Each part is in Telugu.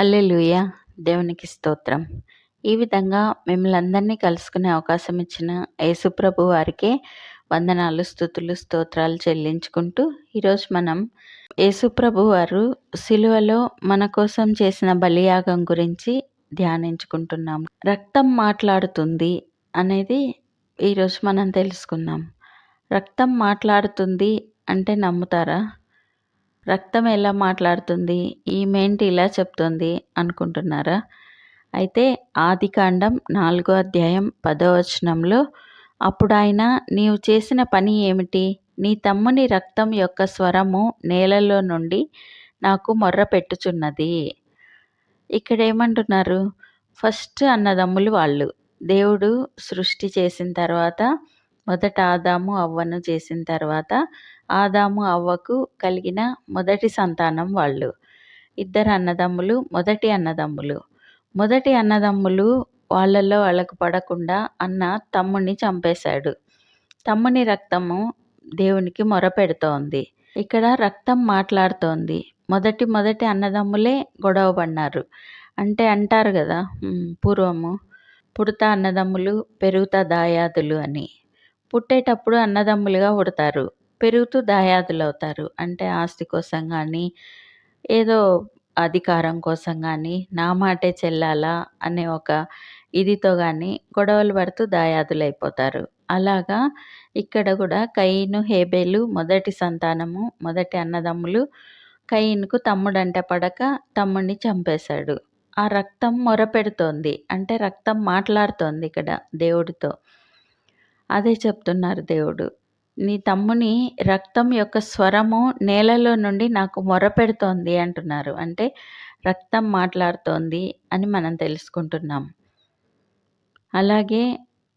హల్లెలుయ దేవునికి స్తోత్రం. ఈ విధంగా మిమ్మల్ని అందరినీ కలుసుకునే అవకాశం ఇచ్చిన యేసుప్రభు వారికే వందనాలు స్థుతులు స్తోత్రాలు చెల్లించుకుంటూ ఈరోజు మనం యేసుప్రభు వారు సిలువలో మన కోసం చేసిన బలియాగం గురించి ధ్యానించుకుంటున్నాం. రక్తం మాట్లాడుతుంది అనేది ఈరోజు మనం తెలుసుకుందాం రక్తం మాట్లాడుతుంది అంటే నమ్ముతారా? రక్తం ఎలా మాట్లాడుతుంది ఈమెంటి ఇలా చెప్తుంది అనుకుంటున్నారా? అయితే ఆదికాండం నాలుగో అధ్యాయం పదో వచనంలో అప్పుడు ఆయన నీవు చేసిన పని ఏమిటి? నీ తమ్ముని రక్తం యొక్క స్వరము నేలలో నుండి నాకు మొర్ర పెట్టుచున్నది. ఇక్కడ ఏమంటున్నారు ఫస్ట్ అన్నదమ్ములు వాళ్ళు దేవుడు సృష్టి చేసిన తర్వాత మొదట ఆదాము అవ్వను చేసిన తర్వాత ఆదాము అవ్వకు కలిగిన మొదటి సంతానం వాళ్ళు. ఇద్దరు అన్నదమ్ములు మొదటి అన్నదమ్ములు. మొదటి అన్నదమ్ములు వాళ్ళల్లో వాళ్ళకు పడకుండా అన్న తమ్ముణ్ణి చంపేశాడు. తమ్ముని రక్తము దేవునికి మొరపెడుతోంది. ఇక్కడ రక్తం మాట్లాడుతోంది. మొదటి మొదటి అన్నదమ్ములే గొడవ పడినారు. అంటే అంటారు కదా పూర్వము పుడతా అన్నదమ్ములు పెరుగుతా దాయాదులు అని. పుట్టేటప్పుడు అన్నదమ్ములుగా పుడతారు. పెరుగుతూ దాయాదులు అవుతారు అంటే ఆస్తి కోసం కానీ ఏదో అధికారం కోసం కానీ నా మాటే చెల్లాలా అనే ఒక ఇదితో కానీ గొడవలు పడుతూ దాయాదులైపోతారు. అలాగా ఇక్కడ కూడా కయ్యను హేబేలు మొదటి సంతానము మొదటి అన్నదమ్ములు కయ్యనుకు తమ్ముడంట పడక తమ్ముడిని చంపేశాడు. ఆ రక్తం మొరపెడుతోంది. అంటే రక్తం మాట్లాడుతోంది ఇక్కడ దేవుడితో. అదే చెప్తున్నారు దేవుడు. నీ తమ్ముని రక్తం యొక్క స్వరము నేలలో నుండి నాకు మొరపెడుతోంది అంటున్నారు. అంటే రక్తం మాట్లాడుతోంది అని మనం తెలుసుకుంటున్నాం. అలాగే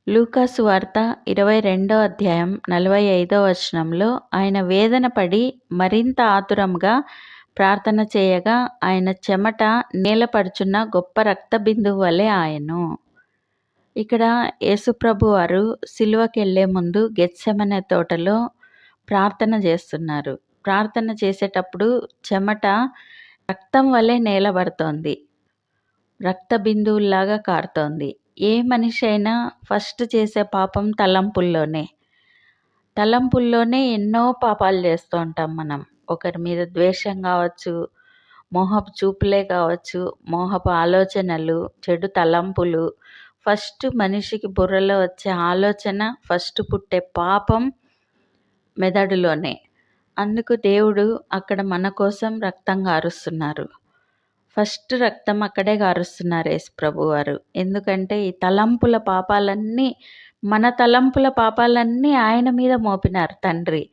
లూకాసు వార్త ఇరవై రెండో అధ్యాయం నలభై ఐదో వచనంలో ఆయన వేదన పడి మరింత ఆతురంగా ప్రార్థన చేయగా ఆయన చెమట నేలపడుచున్న గొప్ప రక్త బిందువు వలె ఆయను ఇక్కడ యేసుప్రభు వారు సిలువకి వెళ్ళే ముందు గెత్సెమనే తోటలో ప్రార్థన చేస్తున్నారు. ప్రార్థన చేసేటప్పుడు చెమట రక్తం వల్లే నేలబడుతోంది. రక్త బిందువుల్లాగా కారుతోంది. ఏ మనిషి అయినా ఫస్ట్ చేసే పాపం తలంపుల్లోనే. తలంపుల్లోనే ఎన్నో పాపాలు చేస్తూ ఉంటాం మనం. ఒకరి మీద ద్వేషం కావచ్చు మోహపు చూపులే కావచ్చు మోహపు ఆలోచనలు చెడు తలంపులు ఫస్ట్ మనిషికి బుర్రలో వచ్చే ఆలోచన ఫస్ట్ పుట్టే పాపం మెదడులోనే. అందుకు దేవుడు అక్కడ మన కోసం రక్తం గారుస్తున్నారు. ఫస్ట్ రక్తం అక్కడే గారుస్తున్నారు యేసు ప్రభు వారు. ఎందుకంటే ఈ తలంపుల పాపాలన్నీ మన తలంపుల పాపాలన్నీ ఆయన మీద మోపినారు తండ్రి.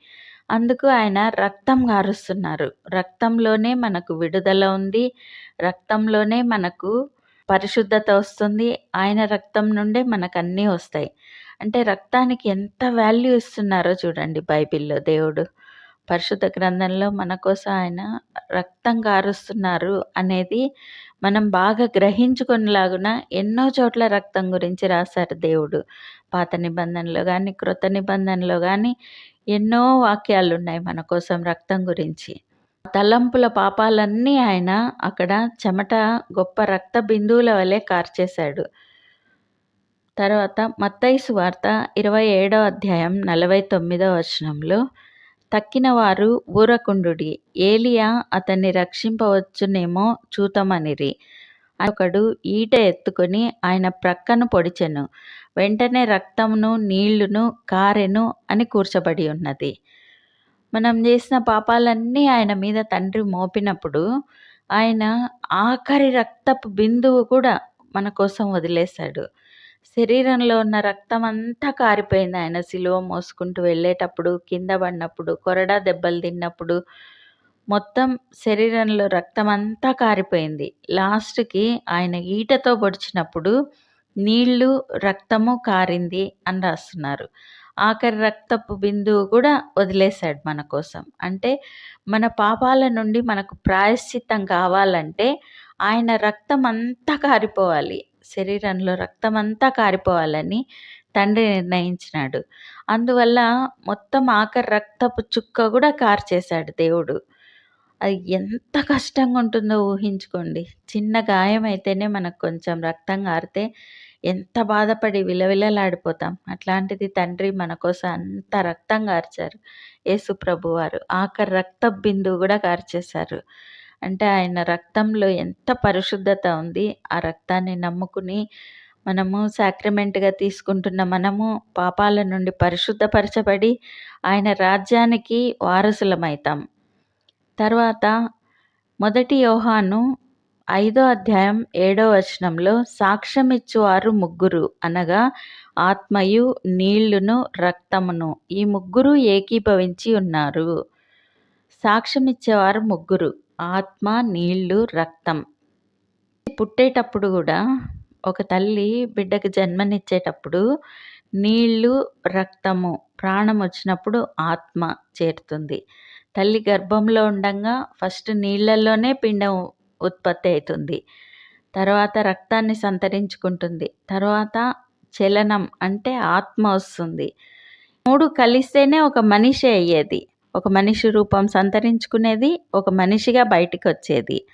అందుకు ఆయన రక్తం గారుస్తున్నారు. రక్తంలోనే మనకు విడుదల ఉంది. రక్తంలోనే మనకు పరిశుద్ధత వస్తుంది. ఆయన రక్తం నుండే మనకు అన్నీ వస్తాయి. అంటే రక్తానికి ఎంత వాల్యూ ఇస్తున్నారో చూడండి బైబిల్లో దేవుడు. పరిశుద్ధ గ్రంథంలో మన కోసం ఆయన రక్తం కారుస్తున్నారు అనేది మనం బాగా గ్రహించుకునేలాగున ఎన్నో చోట్ల రక్తం గురించి రాశారు దేవుడు. పాత నిబంధనలో కానీ కృత నిబంధనలో కానీ ఎన్నో వాక్యాలు ఉన్నాయి మన కోసం రక్తం గురించి. తలంపుల పాపాలన్నీ ఆయన అక్కడ చెమట గొప్ప రక్త బిందువుల వలె కార్చేశాడు. తర్వాత మత్తైసు వార్త ఇరవై ఏడో అధ్యాయం నలభై తొమ్మిదో వచనంలో తక్కిన వారు ఊరకుండుడి ఏలియా అతన్ని రక్షింపవచ్చునేమో చూతమనిరి. ఒకడు ఈట ఎత్తుకొని ఆయన ప్రక్కను పొడిచెను. వెంటనే రక్తమును నీళ్ళును కారెను అని కూర్చబడి ఉన్నది. మనం చేసిన పాపాలన్నీ ఆయన మీద తండ్రి మోపినప్పుడు ఆయన ఆఖరి రక్తపు బిందువు కూడా మన కోసం వదిలేశాడు. శరీరంలో ఉన్న రక్తం అంతా కారిపోయింది ఆయన. సిలువ మోసుకుంటూ వెళ్ళేటప్పుడు కింద పడినప్పుడు కొరడా దెబ్బలు తిన్నప్పుడు మొత్తం శరీరంలో రక్తం అంతా కారిపోయింది. లాస్ట్కి ఆయన ఈటతో పొడిచినప్పుడు నీళ్ళు రక్తము కారింది అని రాస్తున్నారు. ఆఖరి రక్తపు బిందువు కూడా వదిలేశాడు మన కోసం. అంటే మన పాపాల నుండి మనకు ప్రాయశ్చిత్తం కావాలంటే ఆయన రక్తం అంతా కారిపోవాలి. శరీరంలో రక్తం అంతా కారిపోవాలని తండ్రి నిర్ణయించినాడు. అందువల్ల మొత్తం ఆఖరి రక్తపు చుక్క కూడా కార్చేశాడు దేవుడు. అది ఎంత కష్టంగా ఉంటుందో ఊహించుకోండి. చిన్న గాయం అయితేనే మనకు కొంచెం రక్తం కారితే ఎంత బాధపడి విలవిలలాడిపోతాం. అట్లాంటిది తండ్రి మన కోసం అంత రక్తం కార్చారు యేసు ప్రభువారు. ఆఖరి రక్త బిందువు కూడా కార్చేశారు. అంటే ఆయన రక్తంలో ఎంత పరిశుద్ధత ఉంది. ఆ రక్తాన్ని నమ్ముకుని మనము సాక్రిమెంట్గా తీసుకుంటున్న మనము పాపాల నుండి పరిశుద్ధపరచబడి ఆయన రాజ్యానికి వారసులమైతాం. తర్వాత మొదటి యోహాను ఐదో అధ్యాయం ఏడో వచనంలో సాక్ష్యమిచ్చువారు ముగ్గురు అనగా ఆత్మయు నీళ్ళును రక్తమును ఈ ముగ్గురు ఏకీభవించి ఉన్నారు. సాక్ష్యమిచ్చేవారు ముగ్గురు ఆత్మ నీళ్ళు రక్తం. పుట్టేటప్పుడు కూడా ఒక తల్లి బిడ్డకు జన్మనిచ్చేటప్పుడు నీళ్ళు రక్తము ప్రాణం వచ్చినప్పుడు ఆత్మ చేరుతుంది. తల్లి గర్భంలో ఉండంగా ఫస్ట్ నీళ్ళల్లోనే పిండం ఉత్పత్తి అవుతుంది తర్వాత రక్తాన్ని సంతరించుకుంటుంది. తర్వాత చలనం అంటే ఆత్మ వస్తుంది. మూడు కలిస్తేనే ఒక మనిషి అయ్యేది. ఒక మనిషి రూపం సంతరించుకునేది ఒక మనిషిగా బయటికి వచ్చేది.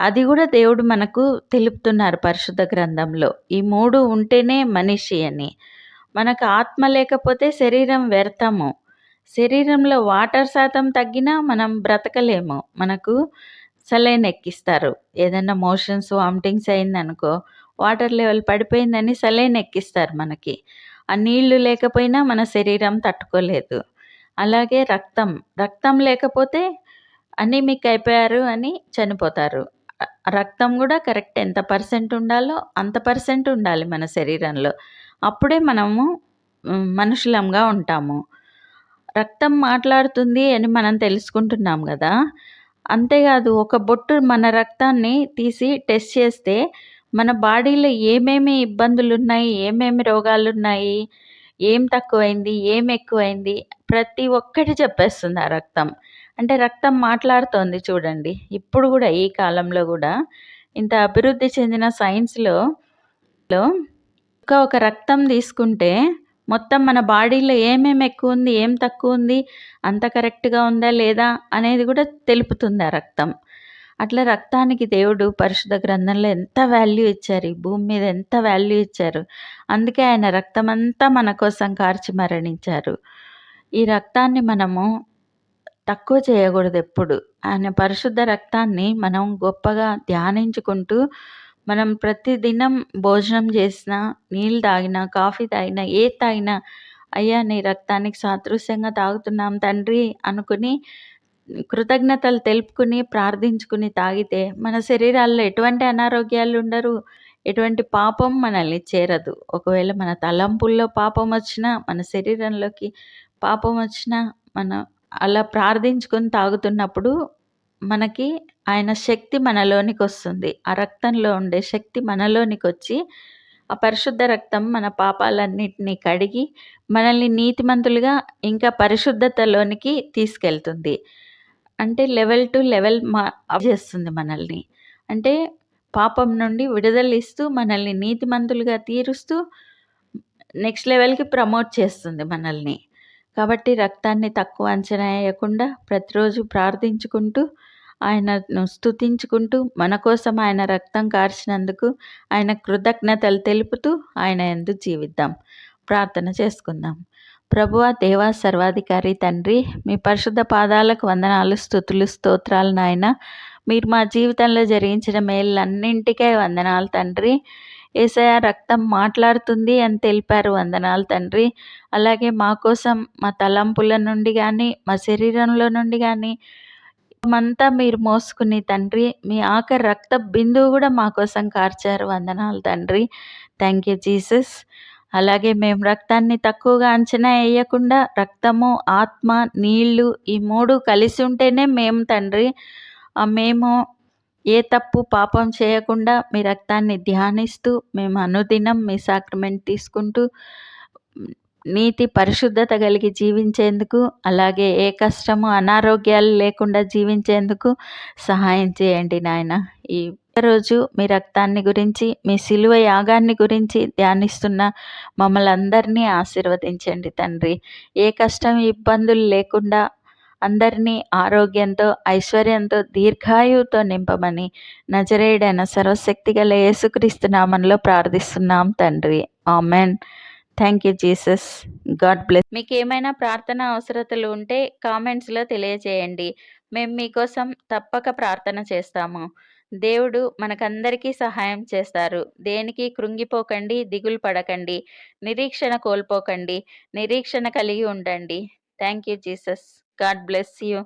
అది కూడా దేవుడు మనకు తెలుపుతున్నారు పరిశుద్ధ గ్రంథంలో. ఈ మూడు ఉంటేనే మనిషి అని. మనకు ఆత్మ లేకపోతే శరీరం వ్యర్థము. శరీరంలో వాటర్ శాతం తగ్గినా మనం బ్రతకలేము. మనకు సెలైన్ ఎక్కిస్తారు ఏదైనా మోషన్స్ వామిటింగ్స్ అయిందనుకో వాటర్ లెవెల్ పడిపోయిందని సెలైన్ ఎక్కిస్తారు మనకి. ఆ నీళ్ళు లేకపోయినా మన శరీరం తట్టుకోలేదు. అలాగే రక్తం రక్తం లేకపోతే అనీమిక్ అయిపోయారు అని చనిపోతారు. రక్తం కూడా కరెక్ట్ ఎంత పర్సెంట్ ఉండాలో అంత పర్సెంట్ ఉండాలి మన శరీరంలో. అప్పుడే మనము మనుషులంగా ఉంటాము. రక్తం మాట్లాడుతుంది అని మనం తెలుసుకుంటున్నాం కదా? అంతేకాదు ఒక బొట్టు మన రక్తాన్ని తీసి టెస్ట్ చేస్తే మన బాడీలో ఏమేమి ఇబ్బందులు ఉన్నాయి ఏమేమి రోగాలు ఉన్నాయి ఏం తక్కువైంది ఏం ఎక్కువైంది ప్రతి ఒక్కటి చెప్పేస్తుంది ఆ రక్తం. అంటే రక్తం మాట్లాడుతోంది చూడండి. ఇప్పుడు కూడా ఈ కాలంలో కూడా ఇంత అభివృద్ధి చెందిన సైన్స్లో ఇంకా ఒక రక్తం తీసుకుంటే మొత్తం మన బాడీలో ఏమేమి ఎక్కువ ఉంది ఏం తక్కువ ఉంది అంత కరెక్ట్గా ఉందా లేదా అనేది కూడా తెలుపుతుంది ఆ రక్తం. అట్లా రక్తానికి దేవుడు పరిశుద్ధ గ్రంథంలో ఎంత వాల్యూ ఇచ్చారు ఈ భూమి మీద ఎంత వాల్యూ ఇచ్చారు అందుకే ఆయన రక్తం అంతా మన కోసం కార్చి మరణించారు. ఈ రక్తాన్ని మనము తక్కువ చేయకూడదు ఎప్పుడు. ఆయన పరిశుద్ధ రక్తాన్ని మనం గొప్పగా ధ్యానించుకుంటూ మనం ప్రతిదినం భోజనం చేసినా నీళ్ళు తాగినా కాఫీ తాగినా ఏది తాగినా అయ్యా నీ రక్తానికి సాదృశ్యంగా తాగుతున్నాం తండ్రి అనుకుని కృతజ్ఞతలు తెలుపుకుని ప్రార్థించుకుని తాగితే మన శరీరాల్లో ఎటువంటి అనారోగ్యాలు ఉండరు. ఎటువంటి పాపం మనల్ని చేరదు. ఒకవేళ మన తలంపుల్లో పాపం వచ్చినా మన శరీరంలోకి పాపం వచ్చినా మన అలా ప్రార్థించుకొని తాగుతున్నప్పుడు మనకి ఆయన శక్తి మనలోనికి వస్తుంది ఆ రక్తంలో ఉండే శక్తి మనలోనికి వచ్చి ఆ పరిశుద్ధ రక్తం మన పాపాలన్నింటినీ కడిగి మనల్ని నీతిమంతులుగా ఇంకా పరిశుద్ధతలోనికి తీసుకెళ్తుంది. అంటే లెవెల్ టు లెవెల్ మా చేస్తుంది మనల్ని. అంటే పాపం నుండి విడుదలిస్తూ మనల్ని నీతిమంతులుగా తీరుస్తూ నెక్స్ట్ లెవెల్కి ప్రమోట్ చేస్తుంది మనల్ని. కాబట్టి రక్తాన్ని తక్కువ అంచనా వేయకుండా ప్రతిరోజు ప్రార్థించుకుంటూ ఆయనను స్తుతించుకుంటూ మన కోసం ఆయన రక్తం కార్చినందుకు ఆయన కృతజ్ఞతలు తెలుపుతూ ఆయన ఎందు జీవిద్దాం. ప్రార్థన చేసుకుందాం. ప్రభువ దేవా సర్వాధికారి తండ్రి మీ పరిశుద్ధ పాదాలకు వందనాలు స్థుతులు స్తోత్రాలు నాయన. మీరు మా జీవితంలో జరిగించిన మేళ్ళన్నింటికే వందనాలు తండ్రి. ఏసయ రక్తం మాట్లాడుతుంది అని తెలిపారు. వందనాలు తండ్రి. అలాగే మా కోసం మా తలంపుల నుండి కానీ మా శరీరంలో నుండి కానీ అంతా మీరు మోసుకుని తండ్రి మీ ఆఖరి రక్త బిందువు కూడా మా కోసం కార్చారు. వందనాలు తండ్రి. Thank you Jesus. అలాగే మేము రక్తాన్ని తక్కువగా అంచనా వేయకుండా రక్తము ఆత్మ నీళ్ళు ఈ మూడు కలిసి ఉంటేనే మేము తండ్రి. మేము ఏ తప్పు పాపం చేయకుండా మీ రక్తాన్ని ధ్యానిస్తూ మేము అనుదినం మీ సాక్రమెంట్ తీసుకుంటూ నీతి పరిశుద్ధత కలిగి జీవించేందుకు అలాగే ఏ కష్టము అనారోగ్యాలు లేకుండా జీవించేందుకు సహాయం చేయండి నాయన. ఈ రోజు మీ రక్తాన్ని గురించి మీ సిలువ యాగాన్ని గురించి ధ్యానిస్తున్న మమ్మల్ని అందరినీ ఆశీర్వదించండి తండ్రి. ఏ కష్టం ఇబ్బందులు లేకుండా అందరినీ ఆరోగ్యంతో ఐశ్వర్యంతో దీర్ఘాయువుతో నింపమని నజరేయుడైన సర్వశక్తి గల యేసుక్రీస్తు నామంలో ప్రార్థిస్తున్నాం తండ్రి. Amen. Thank you Jesus God bless మీకు ఏమైనా ప్రార్థన అవసరతలు ఉంటే కామెంట్స్లో తెలియజేయండి. మేము మీకోసం తప్పక ప్రార్థన చేస్తాము. దేవుడు మనకందరికీ సహాయం చేస్తారు. దేనికి కృంగిపోకండి దిగులు పడకండి నిరీక్షణ కోల్పోకండి నిరీక్షణ కలిగి ఉండండి. Thank you Jesus God bless you